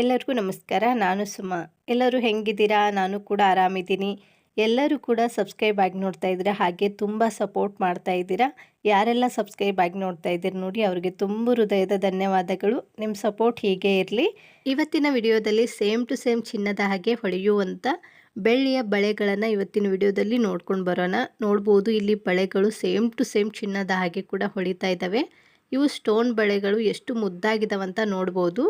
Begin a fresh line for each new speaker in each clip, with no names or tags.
ಎಲ್ಲರಿಗೂ ನಮಸ್ಕಾರ. ನಾನು ಸುಮ. ಎಲ್ಲರೂ ಹೆಂಗಿದ್ದೀರಾ? ನಾನು ಕೂಡ ಆರಾಮಿದ್ದೀನಿ. ಎಲ್ಲರೂ ಕೂಡ ಸಬ್ಸ್ಕ್ರೈಬ್ ಆಗಿ ನೋಡ್ತಾ ಇದ್ದೀರಾ? ಹಾಗೆ ತುಂಬ ಸಪೋರ್ಟ್ ಮಾಡ್ತಾ ಇದ್ದೀರಾ? ಯಾರೆಲ್ಲ ಸಬ್ಸ್ಕ್ರೈಬ್ ಆಗಿ ನೋಡ್ತಾ ಇದ್ದೀರಿ ನೋಡಿ, ಅವರಿಗೆ ತುಂಬ ಹೃದಯದ ಧನ್ಯವಾದಗಳು. ನಿಮ್ಮ ಸಪೋರ್ಟ್ ಹೀಗೆ ಇರಲಿ. ಇವತ್ತಿನ ವಿಡಿಯೋದಲ್ಲಿ ಸೇಮ್ ಟು ಸೇಮ್ ಚಿನ್ನದ ಹಾಗೆ ಹೊಳೆಯುವಂಥ ಬೆಳ್ಳಿಯ ಬಳೆಗಳನ್ನು ಇವತ್ತಿನ ವಿಡಿಯೋದಲ್ಲಿ ನೋಡ್ಕೊಂಡು ಬರೋಣ. ನೋಡ್ಬೋದು, ಇಲ್ಲಿ ಬಳೆಗಳು ಸೇಮ್ ಟು ಸೇಮ್ ಚಿನ್ನದ ಹಾಗೆ ಕೂಡ ಹೊಳಿತಾ ಇದ್ದಾವೆ. ಇವು ಸ್ಟೋನ್ ಬಳೆಗಳು ಎಷ್ಟು ಮುದ್ದಾಗಿದ್ದಾವಂತ ನೋಡ್ಬೋದು.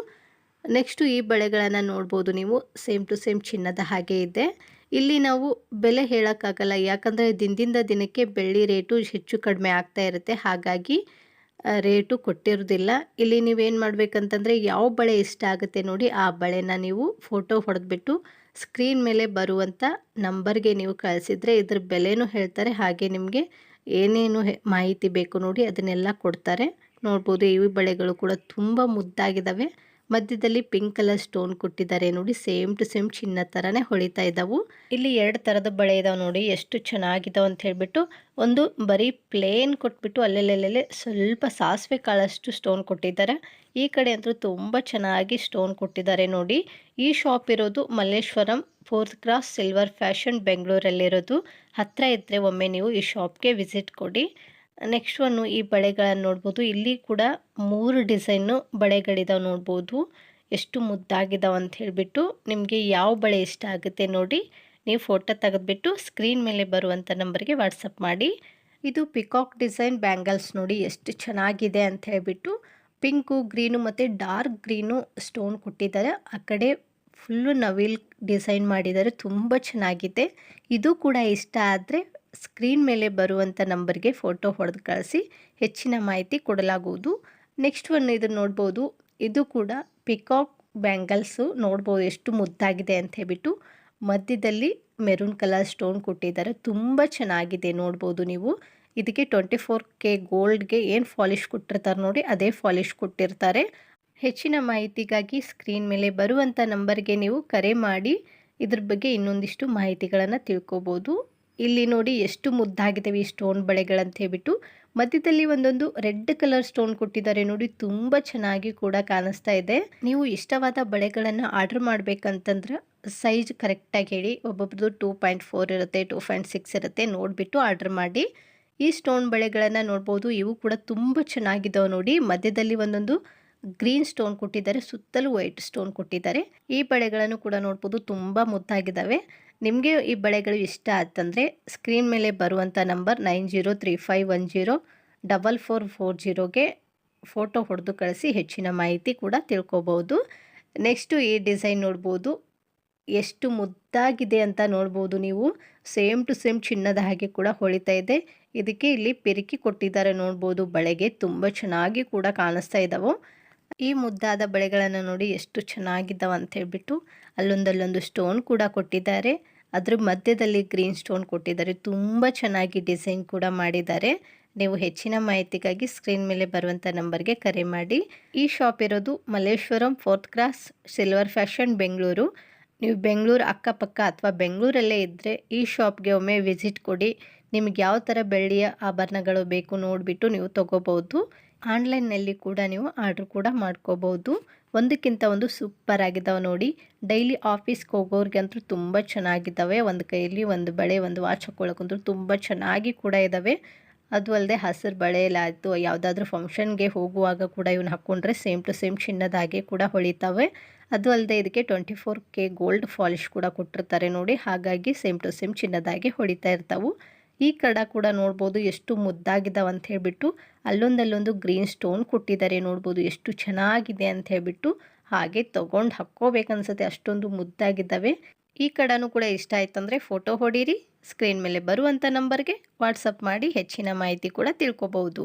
ನೆಕ್ಸ್ಟು ಈ ಬಳೆಗಳನ್ನು ನೋಡ್ಬೋದು ನೀವು. ಸೇಮ್ ಟು ಸೇಮ್ ಚಿನ್ನದ ಹಾಗೆ ಇದೆ. ಇಲ್ಲಿ ನಾವು ಬೆಲೆ ಹೇಳೋಕ್ಕಾಗಲ್ಲ. ಯಾಕಂದರೆ ದಿನದಿಂದ ದಿನಕ್ಕೆ ಬೆಳ್ಳಿ ರೇಟು ಹೆಚ್ಚು ಕಡಿಮೆ ಆಗ್ತಾ ಇರುತ್ತೆ. ಹಾಗಾಗಿ ರೇಟು ಕೊಟ್ಟಿರೋದಿಲ್ಲ. ಇಲ್ಲಿ ನೀವೇನು ಮಾಡಬೇಕಂತಂದರೆ ಯಾವ ಬಳೆ ಇಷ್ಟ ಆಗುತ್ತೆ ನೋಡಿ, ಆ ಬಳೆನ ನೀವು ಫೋಟೋ ಹೊಡೆದ್ಬಿಟ್ಟು ಸ್ಕ್ರೀನ್ ಮೇಲೆ ಬರುವಂಥ ನಂಬರ್ಗೆ ನೀವು ಕಳಿಸಿದರೆ ಇದ್ರ ಬೆಲೆನೂ ಹೇಳ್ತಾರೆ. ಹಾಗೆ ನಿಮಗೆ ಏನೇನು ಮಾಹಿತಿ ಬೇಕು ನೋಡಿ ಅದನ್ನೆಲ್ಲ ಕೊಡ್ತಾರೆ. ನೋಡ್ಬೋದು ಈ ಬಳೆಗಳು ಕೂಡ ತುಂಬ ಮುದ್ದಾಗಿದ್ದಾವೆ ಮಧ್ಯದಲ್ಲಿ ಪಿಂಕ್ ಕಲರ್ ಸ್ಟೋನ್ ಕೊಟ್ಟಿದ್ದಾರೆ ನೋಡಿ ಸೇಮ್ ಟು ಸೇಮ್ ಚಿನ್ನ ಥರನೇ ಹೊಳಿತಾ ಇದ್ದಾವು ಇಲ್ಲಿ ಎರಡು ಥರದ ಬಳೆ ಇದಾವೆ ನೋಡಿ, ಎಷ್ಟು ಚೆನ್ನಾಗಿದಾವೆ ಅಂತ ಹೇಳ್ಬಿಟ್ಟು, ಒಂದು ಬರೀ ಪ್ಲೇನ್ ಕೊಟ್ಬಿಟ್ಟು ಅಲ್ಲೆಲ್ಲೆಲ್ಲೆಲ್ಲೇ ಸ್ವಲ್ಪ ಸಾಸಿವೆ ಕಾಳಷ್ಟು ಸ್ಟೋನ್ ಕೊಟ್ಟಿದ್ದಾರೆ. ಈ ಕಡೆ ಅಂತೂ ತುಂಬ ಚೆನ್ನಾಗಿ ಸ್ಟೋನ್ ಕೊಟ್ಟಿದ್ದಾರೆ ನೋಡಿ. ಈ ಶಾಪ್ ಇರೋದು Malleshwaram fourth cross silver fashion ಬೆಂಗಳೂರಲ್ಲಿರೋದು. ಹತ್ತಿರ ಇದ್ದರೆ ಒಮ್ಮೆ ನೀವು ಈ ಶಾಪ್ಗೆ ವಿಸಿಟ್ ಕೊಡಿ. ನೆಕ್ಸ್ಟ್ ಒನ್ನು ಈ ಬಳೆಗಳನ್ನು ನೋಡ್ಬೋದು. ಇಲ್ಲಿ ಕೂಡ ಮೂರು ಡಿಸೈನು ಬಳೆಗಳಿದಾವೆ ನೋಡ್ಬೋದು. ಎಷ್ಟು ಮುದ್ದಾಗಿದ್ದಾವೆ ಅಂತ ಹೇಳಿಬಿಟ್ಟು ನಿಮಗೆ ಯಾವ ಬಳೆ ಇಷ್ಟ ಆಗುತ್ತೆ ನೋಡಿ ನೀವು ಫೋಟೋ ತೆಗೆದುಬಿಟ್ಟು ಸ್ಕ್ರೀನ್ ಮೇಲೆ ಬರುವಂಥ ನಂಬರ್ಗೆ ವಾಟ್ಸಪ್ ಮಾಡಿ. ಇದು ಪಿಕಾಕ್ ಡಿಸೈನ್ ಬ್ಯಾಂಗಲ್ಸ್ ನೋಡಿ ಎಷ್ಟು ಚೆನ್ನಾಗಿದೆ ಅಂತ ಹೇಳಿಬಿಟ್ಟು ಪಿಂಕು, ಗ್ರೀನು ಮತ್ತು ಡಾರ್ಕ್ ಗ್ರೀನು ಸ್ಟೋನ್ ಕೊಟ್ಟಿದ್ದಾರೆ. ಆ ಕಡೆ ಫುಲ್ಲು ನವಿಲ್ ಡಿಸೈನ್ ಮಾಡಿದ್ದಾರೆ. ತುಂಬ ಚೆನ್ನಾಗಿದೆ. ಇದು ಕೂಡ ಇಷ್ಟ ಆದರೆ ಸ್ಕ್ರೀನ್ ಮೇಲೆ ಬರುವಂಥ ನಂಬರ್ಗೆ ಫೋಟೋ ಹೊಡೆದು ಕಳಿಸಿ, ಹೆಚ್ಚಿನ ಮಾಹಿತಿ ಕೊಡಲಾಗುವುದು. ನೆಕ್ಸ್ಟ್ ಒನ್ ಇದನ್ನು ನೋಡ್ಬೋದು, ಇದು ಕೂಡ ಪಿಕಾಕ್ ಬ್ಯಾಂಗಲ್ಸು ನೋಡ್ಬೋದು ಎಷ್ಟು ಮುದ್ದಾಗಿದೆ ಅಂತ ಹೇಳ್ಬಿಟ್ಟು. ಮಧ್ಯದಲ್ಲಿ ಮೆರೂನ್ ಕಲರ್ ಸ್ಟೋನ್ ಕೊಟ್ಟಿದ್ದಾರೆ, ತುಂಬ ಚೆನ್ನಾಗಿದೆ ನೋಡ್ಬೋದು ನೀವು. ಇದಕ್ಕೆ ಟ್ವೆಂಟಿ ಫೋರ್ ಕೆ ಗೋಲ್ಡ್ಗೆ ಏನು ಫಾಲಿಶ್ ಕೊಟ್ಟಿರ್ತಾರೆ ನೋಡಿ, ಅದೇ ಫಾಲಿಶ್ ಕೊಟ್ಟಿರ್ತಾರೆ. ಹೆಚ್ಚಿನ ಮಾಹಿತಿಗಾಗಿ ಸ್ಕ್ರೀನ್ ಮೇಲೆ ಬರುವಂಥ ನಂಬರ್ಗೆ ನೀವು ಕರೆ ಮಾಡಿ, ಇದ್ರ ಬಗ್ಗೆ ಇನ್ನೊಂದಿಷ್ಟು ಮಾಹಿತಿಗಳನ್ನು ತಿಳ್ಕೊಬೋದು. ಇಲ್ಲಿ ನೋಡಿ ಎಷ್ಟು ಮುದ್ದಾಗಿದ್ದಾವೆ ಈ ಸ್ಟೋನ್ ಬಳೆಗಳಂತ ಹೇಳ್ಬಿಟ್ಟು. ಮಧ್ಯದಲ್ಲಿ ಒಂದೊಂದು ರೆಡ್ ಕಲರ್ ಸ್ಟೋನ್ ಕೊಟ್ಟಿದ್ದಾರೆ ನೋಡಿ, ತುಂಬ ಚೆನ್ನಾಗಿ ಕೂಡ ಕಾಣಿಸ್ತಾ ಇದೆ. ನೀವು ಇಷ್ಟವಾದ ಬಳೆಗಳನ್ನು ಆರ್ಡರ್ ಮಾಡಬೇಕಂತಂದ್ರೆ ಸೈಜ್ ಕರೆಕ್ಟಾಗಿ ಹೇಳಿ, ಒಬ್ಬೊಬ್ರದ್ದು ಟೂ ಪಾಯಿಂಟ್ ಫೋರ್ ಇರುತ್ತೆ, ಟೂ ಪಾಯಿಂಟ್ ಸಿಕ್ಸ್ ಇರುತ್ತೆ, ನೋಡಿಬಿಟ್ಟು ಆರ್ಡರ್ ಮಾಡಿ. ಈ ಸ್ಟೋನ್ ಬಳೆಗಳನ್ನು ನೋಡ್ಬೋದು, ಇವು ಕೂಡ ತುಂಬ ಚೆನ್ನಾಗಿದ್ದಾವೆ ನೋಡಿ. ಮಧ್ಯದಲ್ಲಿ ಒಂದೊಂದು ಗ್ರೀನ್ ಸ್ಟೋನ್ ಕೊಟ್ಟಿದ್ದಾರೆ, ಸುತ್ತಲೂ ವೈಟ್ ಸ್ಟೋನ್ ಕೊಟ್ಟಿದ್ದಾರೆ. ಈ ಬಳೆಗಳನ್ನು ಕೂಡ ನೋಡ್ಬೋದು, ತುಂಬ ಮುದ್ದಾಗಿದ್ದಾವೆ. ನಿಮಗೆ ಈ ಬಳೆಗಳು ಇಷ್ಟ ಆಯ್ತಂದರೆ ಸ್ಕ್ರೀನ್ ಮೇಲೆ ಬರುವಂಥ number nine zero three five one zero double four four ಜೀರೋಗೆ photo ಹೊಡೆದು ಕಳಿಸಿ ಹೆಚ್ಚಿನ ಮಾಹಿತಿ ಕೂಡ ತಿಳ್ಕೊಬೋದು. ನೆಕ್ಸ್ಟು ಈ ಡಿಸೈನ್ ನೋಡ್ಬೋದು. ಎಷ್ಟು ಮುದ್ದಾಗಿದೆ ಅಂತ ನೋಡ್ಬೋದು ನೀವು. ಸೇಮ್ ಟು ಸೇಮ್ ಚಿನ್ನದ ಹಾಗೆ ಕೂಡ ಹೊಳಿತಾ ಇದೆ. ಇದಕ್ಕೆ ಇಲ್ಲಿ ಪೆರಿಕಿ ಕೊಟ್ಟಿದ್ದಾರೆ ನೋಡ್ಬೋದು. ಬಳೆಗೆ ತುಂಬ ಚೆನ್ನಾಗಿ ಕೂಡ ಕಾಣಿಸ್ತಾ ಇದ್ದಾವೆ ಈ ಮುದ್ದಾದ ಬಳೆಗಳನ್ನು ನೋಡಿ ಎಷ್ಟು ಚೆನ್ನಾಗಿದ್ದಾವೆ ಅಂತ ಹೇಳ್ಬಿಟ್ಟು ಅಲ್ಲೊಂದಲ್ಲೊಂದು ಸ್ಟೋನ್ ಕೂಡ ಕೊಟ್ಟಿದ್ದಾರೆ. ಅದ್ರ ಮಧ್ಯದಲ್ಲಿ ಗ್ರೀನ್ ಸ್ಟೋನ್ ಕೊಟ್ಟಿದ್ದಾರೆ. ತುಂಬ ಚೆನ್ನಾಗಿ ಡಿಸೈನ್ ಕೂಡ ಮಾಡಿದ್ದಾರೆ. ನೀವು ಹೆಚ್ಚಿನ ಮಾಹಿತಿಗಾಗಿ ಸ್ಕ್ರೀನ್ ಮೇಲೆ ಬರುವಂಥ ನಂಬರ್ಗೆ ಕರೆ ಮಾಡಿ. ಈ ಶಾಪ್ ಇರೋದು Malleshwaram fourth cross silver fashion Bengaluru ನೀವು ಬೆಂಗಳೂರು ಅಕ್ಕಪಕ್ಕ ಅಥವಾ ಬೆಂಗಳೂರಲ್ಲೇ ಇದ್ದರೆ ಈ ಶಾಪ್ಗೆ ಒಮ್ಮೆ ವಿಸಿಟ್ ಕೊಡಿ. ನಿಮ್ಗೆ ಯಾವ ಥರ ಬೆಳ್ಳಿಯ ಆಭರಣಗಳು ಬೇಕು ನೋಡಿಬಿಟ್ಟು ನೀವು ತೊಗೋಬೋದು ಆನ್ಲೈನ್ನಲ್ಲಿ ಕೂಡ ನೀವು ಆರ್ಡ್ರ್ ಕೂಡ ಮಾಡ್ಕೋಬೋದು. ಒಂದಕ್ಕಿಂತ ಒಂದು ಸೂಪರ್ ಆಗಿದ್ದಾವೆ ನೋಡಿ. ಡೈಲಿ ಆಫೀಸ್ಗೆ ಹೋಗೋರ್ಗಂತೂ ತುಂಬ ಚೆನ್ನಾಗಿದ್ದಾವೆ ಒಂದು ಕೈಯಲ್ಲಿ ಒಂದು ಬಳೆ, ಒಂದು ವಾಚ್ ಹಾಕ್ಕೊಳ್ಳೋಕ್ಕಂತೂ ತುಂಬ ಚೆನ್ನಾಗಿ ಕೂಡ ಇದ್ದಾವೆ ಅದು ಅಲ್ಲದೆ ಹಸಿರು ಬಳೆಯಲ್ಲಾಯಿತು ಯಾವುದಾದ್ರೂ ಫಂಕ್ಷನ್ಗೆ ಹೋಗುವಾಗ ಕೂಡ ಇವನ್ನ ಹಾಕ್ಕೊಂಡ್ರೆ ಸೇಮ್ ಟು ಸೇಮ್ ಚಿನ್ನದಾಗೆ ಕೂಡ ಹೊಳಿತಾವೆ. ಅದು ಅಲ್ಲದೆ ಇದಕ್ಕೆ twenty four K gold polish ಕೂಡ ಕೊಟ್ಟಿರ್ತಾರೆ ನೋಡಿ. ಹಾಗಾಗಿ ಸೇಮ್ ಟು ಸೇಮ್ ಚಿನ್ನದಾಗೆ ಹೊಳಿತಾ ಇರ್ತಾವೆ. ಈ ಕಡ ಕೂಡ ನೋಡ್ಬೋದು ಎಷ್ಟು ಮುದ್ದಾಗಿದ್ದಾವೆ ಅಂತ ಹೇಳಿಬಿಟ್ಟು ಅಲ್ಲೊಂದಲ್ಲೊಂದು ಗ್ರೀನ್ ಸ್ಟೋನ್ ಕೊಟ್ಟಿದ್ದಾರೆ ನೋಡ್ಬೋದು, ಎಷ್ಟು ಚೆನ್ನಾಗಿದೆ ಅಂತ ಹೇಳಿಬಿಟ್ಟು ಹಾಗೆ ತೊಗೊಂಡು ಹಾಕ್ಕೋಬೇಕನ್ಸುತ್ತೆ ಅಷ್ಟೊಂದು ಮುದ್ದಾಗಿದ್ದಾವೆ. ಈ ಕಡನೂ ಕೂಡ ಇಷ್ಟ ಆಯ್ತಂದರೆ ಫೋಟೋ ಹೊಡೀರಿ, ಸ್ಕ್ರೀನ್ ಮೇಲೆ ಬರುವಂಥ ನಂಬರ್ಗೆ ವಾಟ್ಸಪ್ ಮಾಡಿ ಹೆಚ್ಚಿನ ಮಾಹಿತಿ ಕೂಡ ತಿಳ್ಕೊಬಹುದು.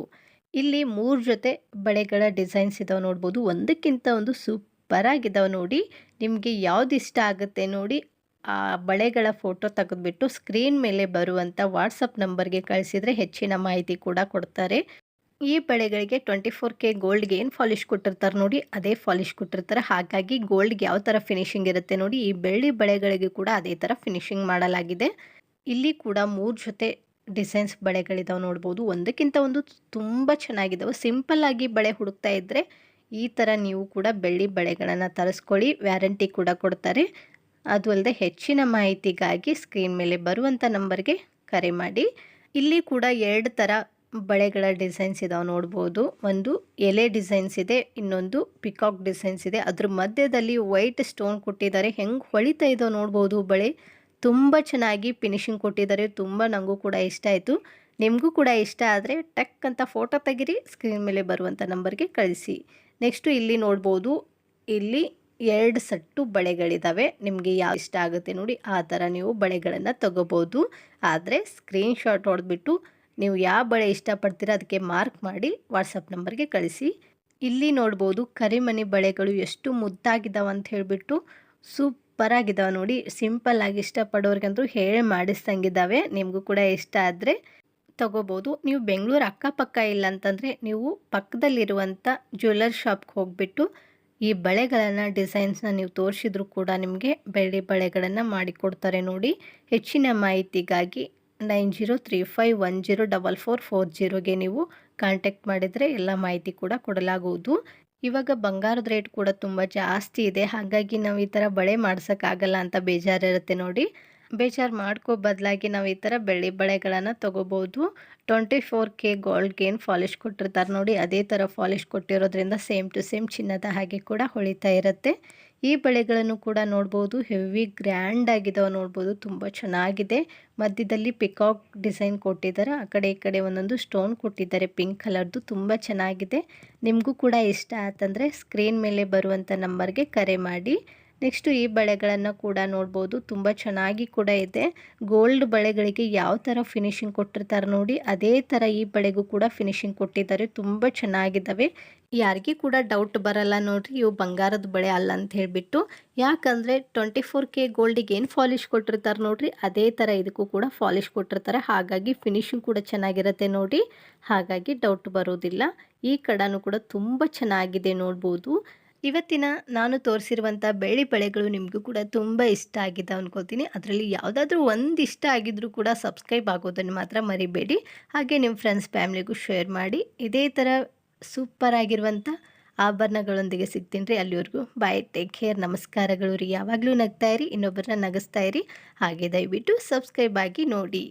ಇಲ್ಲಿ ಮೂರು ಜೊತೆ ಬಳೆಗಳ ಡಿಸೈನ್ಸ್ ಇದಾವೆ ನೋಡ್ಬೋದು, ಒಂದಕ್ಕಿಂತ ಒಂದು ಸೂಪರ್ ಆಗಿದ್ದಾವೆ ನೋಡಿ, ನಿಮಗೆ ಯಾವ್ದು ಇಷ್ಟ ಆಗುತ್ತೆ ನೋಡಿ ಆ ಬಳೆಗಳ ಫೋಟೋ ತೆಗೆದುಬಿಟ್ಟು ಸ್ಕ್ರೀನ್ ಮೇಲೆ ಬರುವಂಥ ವಾಟ್ಸಪ್ ನಂಬರ್ಗೆ ಕಳಿಸಿದರೆ ಹೆಚ್ಚಿನ ಮಾಹಿತಿ ಕೂಡ ಕೊಡ್ತಾರೆ. ಈ ಬಳೆಗಳಿಗೆ ಟ್ವೆಂಟಿ ಫೋರ್ ಕೆ ಗೋಲ್ಡ್ಗೆ ಏನು ಫಾಲಿಶ್ ಕೊಟ್ಟಿರ್ತಾರೆ ನೋಡಿ, ಅದೇ ಫಾಲಿಶ್ ಕೊಟ್ಟಿರ್ತಾರೆ. ಹಾಗಾಗಿ ಗೋಲ್ಡ್ಗೆ ಯಾವ ಥರ ಫಿನಿಶಿಂಗ್ ಇರುತ್ತೆ ನೋಡಿ, ಈ ಬೆಳ್ಳಿ ಬಳೆಗಳಿಗೆ ಕೂಡ ಅದೇ ಥರ ಫಿನಿಶಿಂಗ್ ಮಾಡಲಾಗಿದೆ. ಇಲ್ಲಿ ಕೂಡ ಮೂರು ಜೊತೆ ಡಿಸೈನ್ಸ್ ಬಳೆಗಳಿದಾವೆ ನೋಡ್ಬೋದು. ಒಂದಕ್ಕಿಂತ ಒಂದು ತುಂಬ ಚೆನ್ನಾಗಿದ್ದಾವೆ ಸಿಂಪಲ್ ಆಗಿ ಬಳೆ ಹುಡುಕ್ತಾ ಇದ್ದರೆ ಈ ಥರ ನೀವು ಕೂಡ ಬೆಳ್ಳಿ ಬಳೆಗಳನ್ನು ತರಿಸ್ಕೊಳ್ಳಿ. ವ್ಯಾರಂಟಿ ಕೂಡ ಕೊಡ್ತಾರೆ. ಅದು ಅಲ್ಲದೆ ಹೆಚ್ಚಿನ ಮಾಹಿತಿಗಾಗಿ ಸ್ಕ್ರೀನ್ ಮೇಲೆ ಬರುವಂಥ ನಂಬರ್ಗೆ ಕರೆ ಮಾಡಿ. ಇಲ್ಲಿ ಕೂಡ ಎರಡು ಥರ ಬಳೆಗಳ ಡಿಸೈನ್ಸ್ ಇದಾವೆ ನೋಡ್ಬೋದು. ಒಂದು ಎಲೆ ಡಿಸೈನ್ಸ್ ಇದೆ, ಇನ್ನೊಂದು ಪಿಕಾಕ್ ಡಿಸೈನ್ಸ್ ಇದೆ. ಅದ್ರ ಮಧ್ಯದಲ್ಲಿ ವೈಟ್ ಸ್ಟೋನ್ ಕೊಟ್ಟಿದ್ದಾರೆ. ಹೆಂಗೆ ಹೊಳಿತಾ ಇದೋ ನೋಡ್ಬೋದು ಬಳೆ. ತುಂಬ ಚೆನ್ನಾಗಿ ಫಿನಿಶಿಂಗ್ ಕೊಟ್ಟಿದ್ದಾರೆ. ತುಂಬ ನನಗೂ ಕೂಡ ಇಷ್ಟ ಆಯಿತು. ನಿಮಗೂ ಕೂಡ ಇಷ್ಟ ಆದರೆ ಟಕ್ ಅಂತ ಫೋಟೋ ತೆಗಿರಿ ಸ್ಕ್ರೀನ್ ಮೇಲೆ ಬರುವಂಥ ನಂಬರ್ಗೆ ಕಳಿಸಿ. ನೆಕ್ಸ್ಟು ಇಲ್ಲಿ ನೋಡ್ಬೋದು, ಇಲ್ಲಿ ಎರಡು ಸಟ್ಟು ಬಳೆಗಳಿದ್ದಾವೆ ನಿಮಗೆ ಯಾವ ಇಷ್ಟ ಆಗುತ್ತೆ ನೋಡಿ, ಆ ಥರ ನೀವು ಬಳೆಗಳನ್ನು ತಗೋಬೋದು. ಆದರೆ ಸ್ಕ್ರೀನ್ಶಾಟ್ ಹೊಡೆದ್ಬಿಟ್ಟು ನೀವು ಯಾವ ಬಳೆ ಇಷ್ಟಪಡ್ತೀರ ಅದಕ್ಕೆ ಮಾರ್ಕ್ ಮಾಡಿ ವಾಟ್ಸಪ್ ನಂಬರ್ಗೆ ಕಳಿಸಿ. ಇಲ್ಲಿ ನೋಡ್ಬೋದು ಕರಿಮಣಿ ಬಳೆಗಳು ಎಷ್ಟು ಮುದ್ದಾಗಿದ್ದಾವೆ ಅಂತ ಹೇಳಿಬಿಟ್ಟು ಸೂಪರ್ ಆಗಿದ್ದಾವೆ ನೋಡಿ. ಸಿಂಪಲ್ ಆಗಿ ಇಷ್ಟಪಡೋರಿಗಂತೂ ಹೇಳಿ ಮಾಡಿಸ್ದಂಗಿದ್ದಾವೆ ನಿಮಗೂ ಕೂಡ ಇಷ್ಟ ಆದರೆ ತಗೋಬೋದು. ನೀವು ಬೆಂಗಳೂರು ಅಕ್ಕಪಕ್ಕ ಇಲ್ಲ ಅಂತಂದರೆ ನೀವು ಪಕ್ಕದಲ್ಲಿರುವಂಥ ಜ್ಯುವೆಲ್ಲರ್ ಶಾಪ್ಗೆ ಹೋಗಿಬಿಟ್ಟು ಈ ಬಳೆಗಳನ್ನು ಡಿಸೈನ್ಸ್ನ ನೀವು ತೋರಿಸಿದ್ರು ಕೂಡ ನಿಮಗೆ ಬೆಳ್ಳಿ ಬಳೆಗಳನ್ನು ಮಾಡಿಕೊಡ್ತಾರೆ ನೋಡಿ. ಹೆಚ್ಚಿನ ಮಾಹಿತಿಗಾಗಿ nine zero three five one zero double four four ಜೀರೋಗೆ ನೀವು ಕಾಂಟ್ಯಾಕ್ಟ್ ಮಾಡಿದರೆ ಎಲ್ಲ ಮಾಹಿತಿ ಕೂಡ ಕೊಡಲಾಗುವುದು. ಇವಾಗ ಬಂಗಾರದ ರೇಟ್ ಕೂಡ ತುಂಬ ಜಾಸ್ತಿ ಇದೆ. ಹಾಗಾಗಿ ನಾವು ಈ ಥರ ಬಳೆ ಮಾಡ್ಸೋಕ್ಕಾಗಲ್ಲ ಅಂತ ಬೇಜಾರಿರುತ್ತೆ ನೋಡಿ. ಬೇಜಾರು ಮಾಡ್ಕೋ ಬದಲಾಗಿ ನಾವು ಈ ಥರ ಬೆಳ್ಳಿ ಬಳೆಗಳನ್ನು ತೊಗೋಬೋದು. ಟ್ವೆಂಟಿ ಫೋರ್ ಕೆ ಗೋಲ್ಡ್ಗೆ ಏನು ಫಾಲಿಶ್ ಕೊಟ್ಟಿರ್ತಾರೆ ನೋಡಿ, ಅದೇ ಥರ ಫಾಲಿಶ್ ಕೊಟ್ಟಿರೋದ್ರಿಂದ ಸೇಮ್ ಟು ಸೇಮ್ ಚಿನ್ನದ ಹಾಗೆ ಕೂಡ ಹೊಳಿತಾ ಇರುತ್ತೆ. ಈ ಬಳೆಗಳನ್ನು ಕೂಡ ನೋಡ್ಬೋದು ಹೆವಿ ಗ್ರ್ಯಾಂಡ್ ಆಗಿದಾವೆ ನೋಡ್ಬೋದು, ತುಂಬ ಚೆನ್ನಾಗಿದೆ. ಮಧ್ಯದಲ್ಲಿ ಪಿಕಾಕ್ ಡಿಸೈನ್ ಕೊಟ್ಟಿದ್ದಾರೆ, ಆ ಕಡೆ ಈ ಕಡೆ ಒಂದೊಂದು ಸ್ಟೋನ್ ಕೊಟ್ಟಿದ್ದಾರೆ ಪಿಂಕ್ ಕಲರ್ದು ತುಂಬ ಚೆನ್ನಾಗಿದೆ. ನಿಮಗೂ ಕೂಡ ಇಷ್ಟ ಆತಂದರೆ ಸ್ಕ್ರೀನ್ ಮೇಲೆ ಬರುವಂಥ ನಂಬರ್ಗೆ ಕರೆ ಮಾಡಿ. ನೆಕ್ಸ್ಟು ಈ ಬಳೆಗಳನ್ನು ಕೂಡ ನೋಡ್ಬೋದು. ತುಂಬ ಚೆನ್ನಾಗಿ ಕೂಡ ಇದೆ. ಗೋಲ್ಡ್ ಬಳೆಗಳಿಗೆ ಯಾವ ಥರ ಫಿನಿಶಿಂಗ್ ಕೊಟ್ಟಿರ್ತಾರೆ ನೋಡಿ, ಅದೇ ಥರ ಈ ಬಳೆಗೂ ಕೂಡ ಫಿನಿಶಿಂಗ್ ಕೊಟ್ಟಿದ್ದಾರೆ. ತುಂಬ ಚೆನ್ನಾಗಿದ್ದಾವೆ. ಯಾರಿಗೂ ಕೂಡ ಡೌಟ್ ಬರಲ್ಲ ನೋಡ್ರಿ, ಇವು ಬಂಗಾರದ ಬಳೆ ಅಲ್ಲ ಅಂತ ಹೇಳಿಬಿಟ್ಟು. ಯಾಕಂದರೆ ಟ್ವೆಂಟಿ ಫೋರ್ ಕೆ ಗೋಲ್ಡಿಗೆ ಏನು ಫಾಲಿಶ್ ಕೊಟ್ಟಿರ್ತಾರೆ ನೋಡ್ರಿ, ಅದೇ ಥರ ಇದಕ್ಕೂ ಕೂಡ ಫಾಲಿಶ್ ಕೊಟ್ಟಿರ್ತಾರೆ. ಹಾಗಾಗಿ ಫಿನಿಶಿಂಗ್ ಕೂಡ ಚೆನ್ನಾಗಿರುತ್ತೆ ನೋಡಿ. ಹಾಗಾಗಿ ಡೌಟ್ ಬರೋದಿಲ್ಲ. ಈ ಕಡನೂ ಕೂಡ ತುಂಬ ಚೆನ್ನಾಗಿದೆ ನೋಡ್ಬೋದು. ಇವತ್ತಿನ ನಾನು ತೋರಿಸಿರುವಂಥ ಬೆಳ್ಳಿ ಬಳೆಗಳು ನಿಮಗೂ ಕೂಡ ತುಂಬ ಇಷ್ಟ ಆಗಿದೆ ಅನ್ಕೋತೀನಿ. ಅದರಲ್ಲಿ ಯಾವುದಾದ್ರೂ ಒಂದು ಇಷ್ಟ ಆಗಿದ್ರೂ ಕೂಡ ಸಬ್ಸ್ಕ್ರೈಬ್ ಆಗೋದನ್ನು ಮಾತ್ರ ಮರಿಬೇಡಿ. ಹಾಗೆ ನಿಮ್ಮ ಫ್ರೆಂಡ್ಸ್ ಫ್ಯಾಮ್ಲಿಗೂ ಶೇರ್ ಮಾಡಿ. ಇದೇ ಥರ ಸೂಪರ್ ಆಗಿರುವಂಥ ಆಭರಣಗಳೊಂದಿಗೆ ಸಿಗ್ತೀನಿ ರೀ ಅಲ್ಲಿವರೆಗೂ. ಬಾಯ್ ಟೇಕ್ ಕೇರ್ ನಮಸ್ಕಾರಗಳು ರೀ. ಯಾವಾಗಲೂ ನಗ್ತಾ ಇರಿ, ಇನ್ನೊಬ್ಬರನ್ನ ನಗಿಸ್ತಾ ಇರಿ. ಹಾಗೆ ದಯವಿಟ್ಟು ಸಬ್ಸ್ಕ್ರೈಬ್ ಆಗಿ ನೋಡಿ.